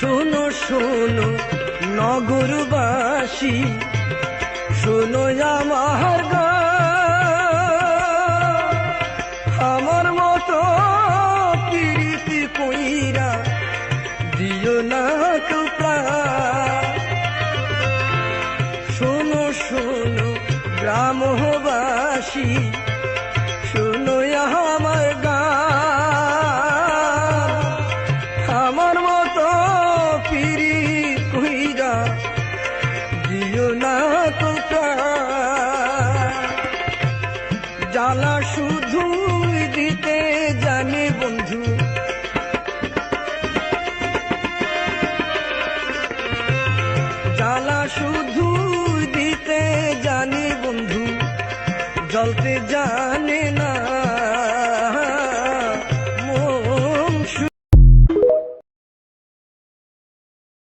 শোনো শোনো, নগরবাসী, শোনো আমার। আমার মতো প্রীতি কইরা দিও না। শোনো শোনো, গ্রামবাসী, শোনো আমার গান আমার মতো জ্বালা শুধু দিতে জানে বন্ধু। জ্বালা শুধু দিতে জানি বন্ধু। জ্বলতে জানি